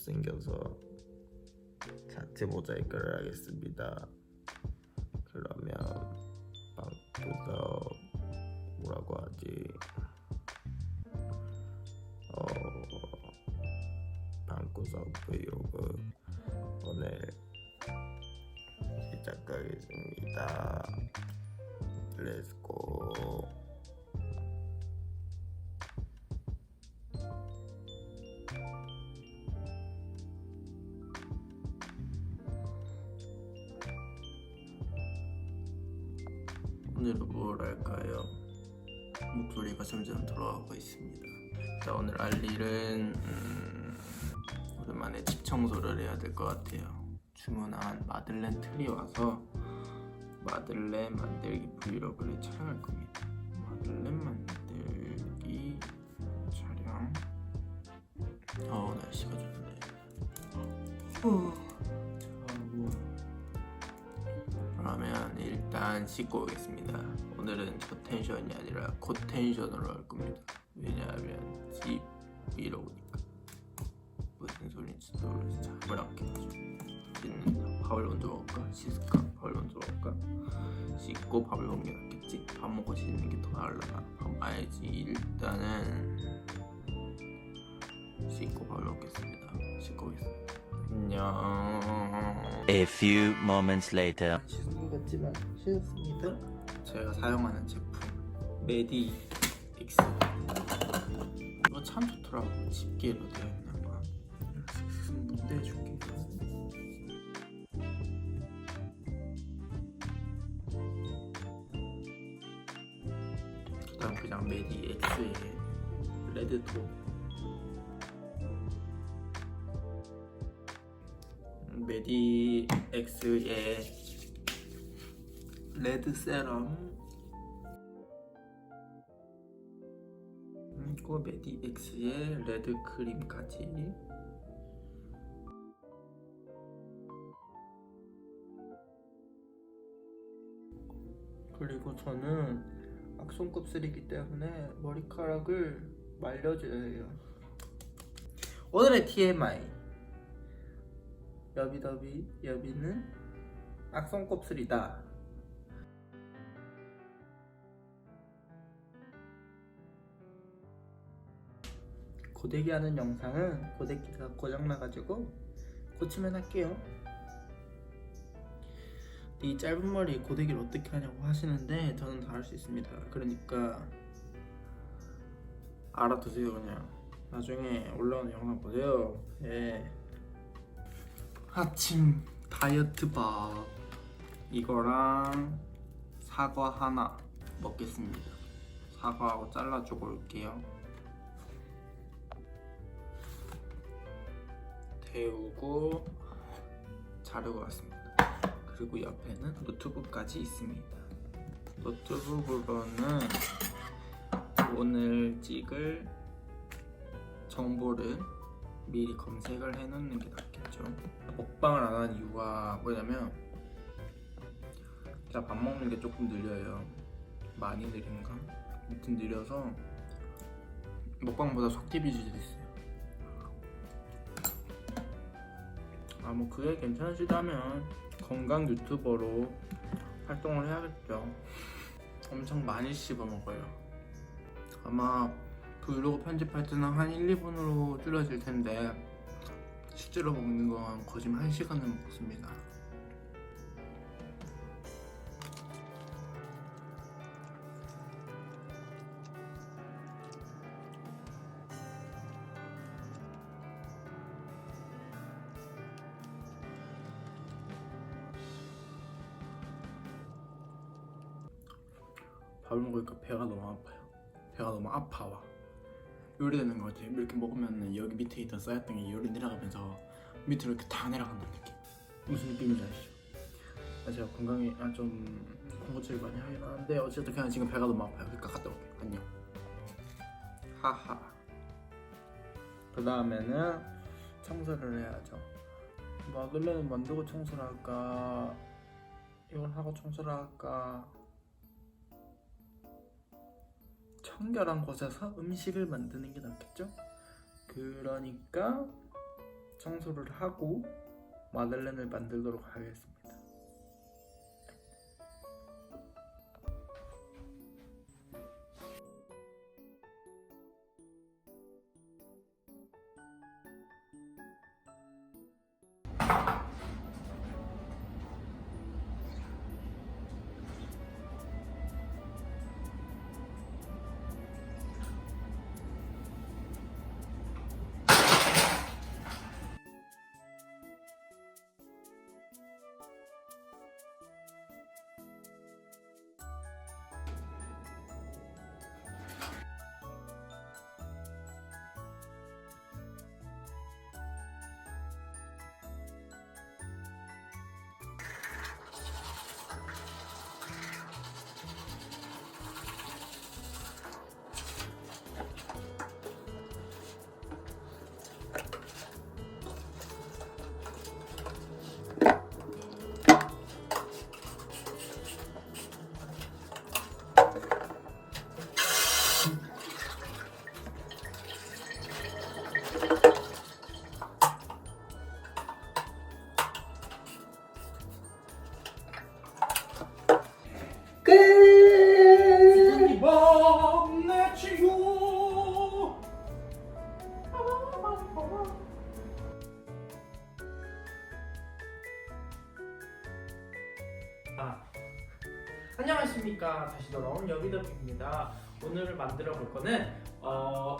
못생겨서 자체 모자이크를 하겠습니다 오늘은 뭘 할까요? 목소리가 점점 돌아가고 있습니다. 자 오늘 할 일은 음, 오랜만에 집 청소를 해야 될 것 같아요. 주문한 마들렌 틀이 와서 마들렌 만들기 브이로그를 촬영할 겁니다. 마들렌 만들기 촬영. 어 날씨가 좋네. 후. 씻고 오겠습니다. 오늘은 저 텐션이 아니라 곧 텐션으로 할 겁니다. 왜냐하면 집 브이로그니까. 무슨 소리인지 모르겠어. 잠을 안 깼죠. 씻는다. 밥을 먼저 먹을까? 씻을까? 밥을 먼저 먹을까? 씻고 밥을 먹는 게 낫겠지? 밥 먹고 씻는 게 더 나을라나? 밥 봐야지. 일단은 씻고 밥을 먹겠습니다. 씻고 오겠습니다. 안녕. A few moments later. 같지만 씻었습니다. 제가 사용하는 제품 메디 X. 이거 참 좋더라고. 집게로 되어 있는 거. 해줄게. 그다음 그냥 메디 X의 레드톤. 메디 X의 레드 세럼. 그리고 메디 X의 레드 크림까지. 그리고 저는 악성곱슬이기 때문에 머리카락을 말려줘야 해요. 오늘의 TMI 여비더비 여비는 악성곱슬이다. 고데기 하는 영상은 고데기가 고장나가지고 고치면 할게요. 이 짧은 머리 고데기를 어떻게 하냐고 하시는데 저는 다 할 수 있습니다. 그러니까 알아두세요 그냥. 나중에 올라오는 영상 보세요. 예. 아침 다이어트 밥 이거랑 사과 하나 먹겠습니다. 사과하고 잘라주고 올게요. 데우고 자르고 왔습니다. 그리고 옆에는 노트북까지 있습니다. 노트북으로는 오늘 찍을 정보를 미리 검색을 해놓는 게 낫겠죠. 먹방을 안 하는 이유가 뭐냐면 제가 밥 먹는 게 조금 느려요. 많이 느린가? 아무튼 느려서 먹방보다 속티 비주얼이 있어요. 아 뭐 그게 괜찮으시다면 건강 유튜버로 활동을 해야겠죠. 엄청 많이 씹어 먹어요. 아마 브이로그 편집할 때는 한 1, 2분으로 줄어질 텐데 실제로 먹는 건 거짓말 1시간을 먹습니다. 밥을 먹으니까 배가 너무 아파요. 배가 너무 아파와. 요리되는 것 같아요. 이렇게 먹으면 여기 밑에 있던 쌓였던 게 열이 내려가면서 밑으로 이렇게 다 내려간다는 느낌. 무슨 느낌인지 아시죠? 아, 제가 건강에 아, 좀 군것질 많이 하긴 하는데 어쨌든 그냥 지금 배가 너무 아파요. 그러니까 갔다 올게요. 안녕. 하하. 그 다음에는 청소를 해야죠. 마들렌은 만들고 청소를 할까? 이걸 하고 청소를 할까? 청결한 곳에서 음식을 만드는 게 낫겠죠? 그러니까 청소를 하고 마들렌을 만들도록 하겠습니다. 다시 돌아온 여비더입니다 오늘 만들어 볼 거는 어...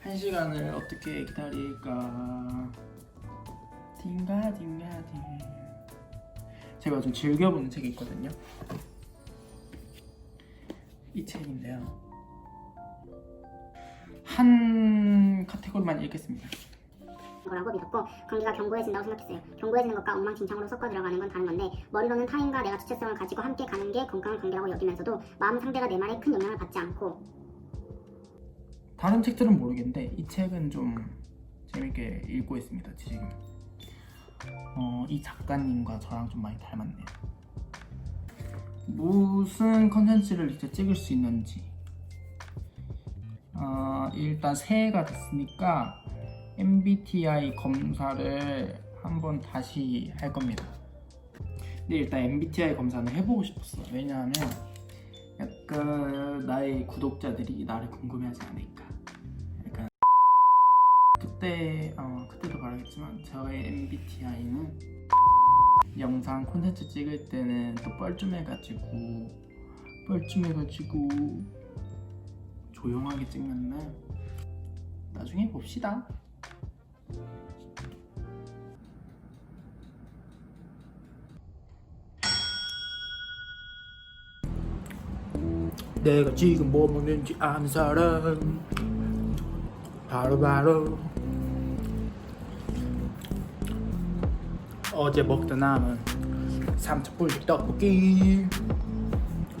한 시간을 어떻게 기다릴까? 딩가 딩가 딩. 제가 좀 즐겨보는 책이 있거든요. 이 책인데요. 한 카테고리만 읽겠습니다. 거라고 믿었고 관계가 견고해진다고 생각했어요. 견고해지는 것과 엉망진창으로 섞어 들어가는 건 다른 건데 머리로는 타인과 내가 주체성을 가지고 함께 가는 게 건강한 관계라고 여기면서도 마음 상대가 내 말에 큰 영향을 받지 않고 다른 책들은 모르겠는데 이 책은 좀 재밌게 읽고 있습니다 지금. 어, 이 작가님과 저랑 좀 많이 닮았네요. 무슨 컨텐츠를 이제 찍을 수 있는지. 어, 일단 새해가 됐으니까 MBTI 검사를 한번 다시 할 겁니다. 근데 일단 MBTI 검사는 해보고 싶었어. 왜냐하면 약간 나의 구독자들이 나를 궁금해하지 않을까. 약간 그때 어, 그때도 말하겠지만 저의 MBTI는 영상 콘텐츠 찍을 때는 또 뻘쭘해가지고 뻘쭘해가지고 조용하게 찍는데 나중에 봅시다. 내가 지금 뭐 먹는지 아는 사람 바로 바로 어제 먹던 남은 삼척불 떡볶이.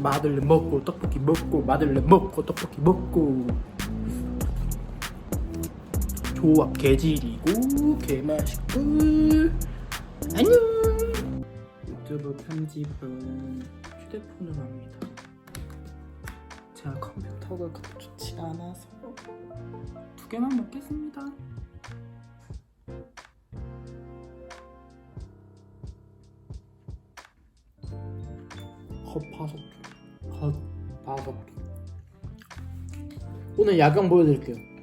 마들렌 먹고 떡볶이 먹고 마들렌 먹고 떡볶이 먹고. 조합 개질이고 개맛있고. 안녕! 유튜브 편집은 휴대폰으로 합니다 제가 컴퓨터가 그렇게 좋지 않아서 두 개만 먹겠습니다. 겉바속 겉바속 오늘 야경 보여드릴게요.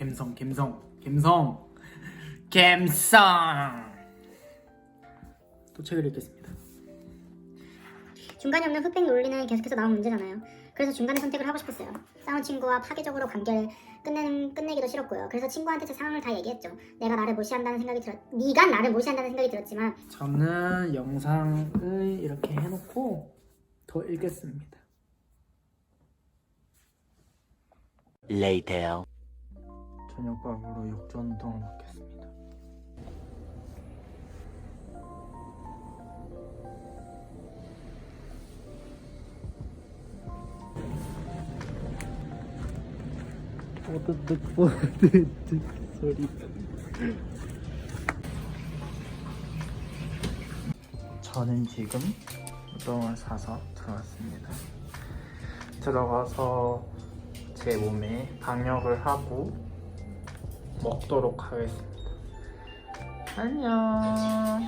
갬성 갬성 갬성 갬성 또 책을 읽겠습니다. 중간이 없는 흑백 논리는 계속해서 나온 문제잖아요. 그래서 중간의 선택을 하고 싶었어요. 싸운 친구와 파괴적으로 관계를 끝내는 끝내기도 싫었고요. 그래서 친구한테 제 상황을 다 얘기했죠. 내가 나를 무시한다는 생각이 들었, 네가 나를 무시한다는 생각이 들었지만 저는 영상을 이렇게 해놓고 더 읽겠습니다. Later. 저녁밥으로 육전통을 먹겠습니다. 뽀드득 뽀드득 소리. 저는 지금 우동을 사서 들어왔습니다. 들어가서 제 몸에 방역을 하고 먹도록 하겠습니다. 안녕.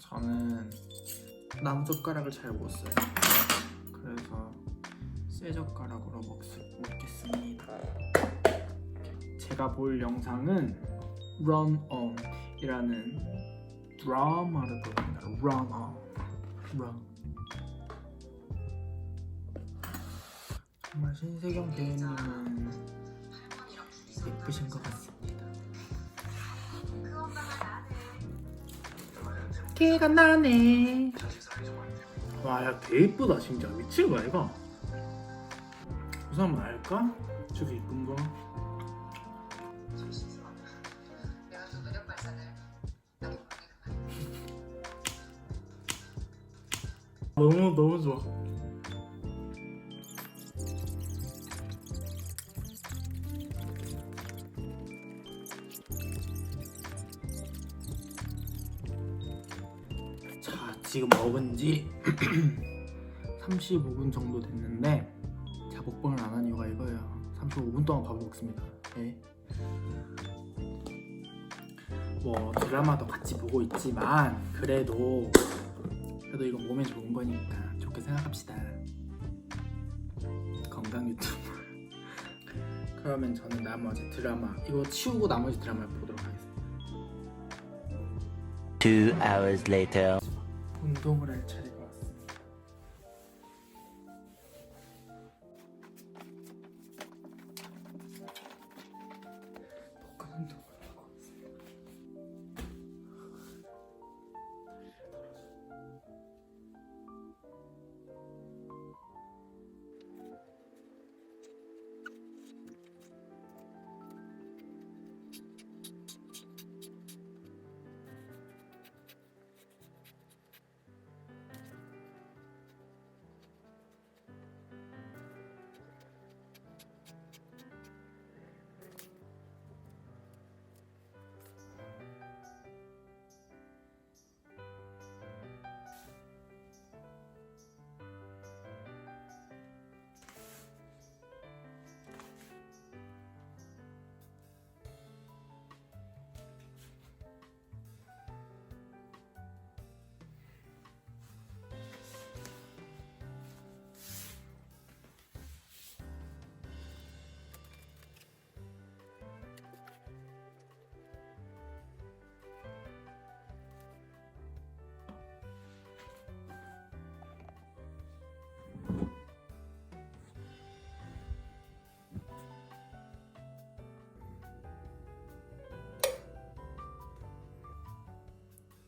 저는 나무 젓가락을 잘 못 써요. 그래서 쇠 젓가락으로 먹, 먹겠습니다. 제가 볼 영상은 Run On이라는 드라마를 볼 겁니다. Run On. Run. 신세경 배우님은 예쁘신 것 같습니다. 개가 나네. 와, 야, 개 이쁘다 진짜 미친 거야 이거. 우선 한번 알까? 저기 이쁜 거. 너무 너무 좋아. 지금 먹은 지 35분 정도 됐는데 먹방을 안 한 이유가 이거예요. 35분 동안 밥을 먹습니다. 네. 뭐 드라마도 같이 보고 있지만 그래도 그래도 이건 몸에 좋은 거니까 좋게 생각합시다. 건강 유튜브. 그러면 저는 나머지 드라마 이거 치우고 나머지 드라마를 보도록 하겠습니다. Two hours later. 운동을 할 차례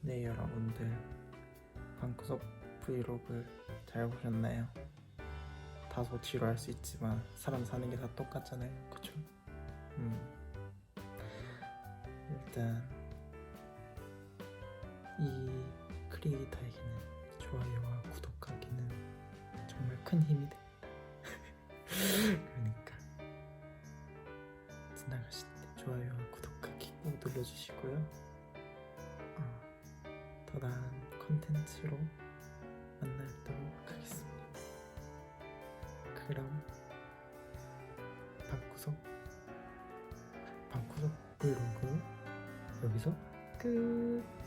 네 여러분들 방구석 브이로그 잘 보셨나요? 다소 지루할 수 있지만 사람 사는 게 다 똑같잖아요 그쵸? 음. 일단 이 크리에이터에게는 좋아요와 구독하기는 정말 큰 힘이 됩니다 그러니까 지나가실 때 좋아요와 구독하기 꼭 눌러주시고요 어, 더 나은 컨텐츠로 만나도록 하겠습니다. 그럼 방구석 방구석 브이로그 여기서 끝.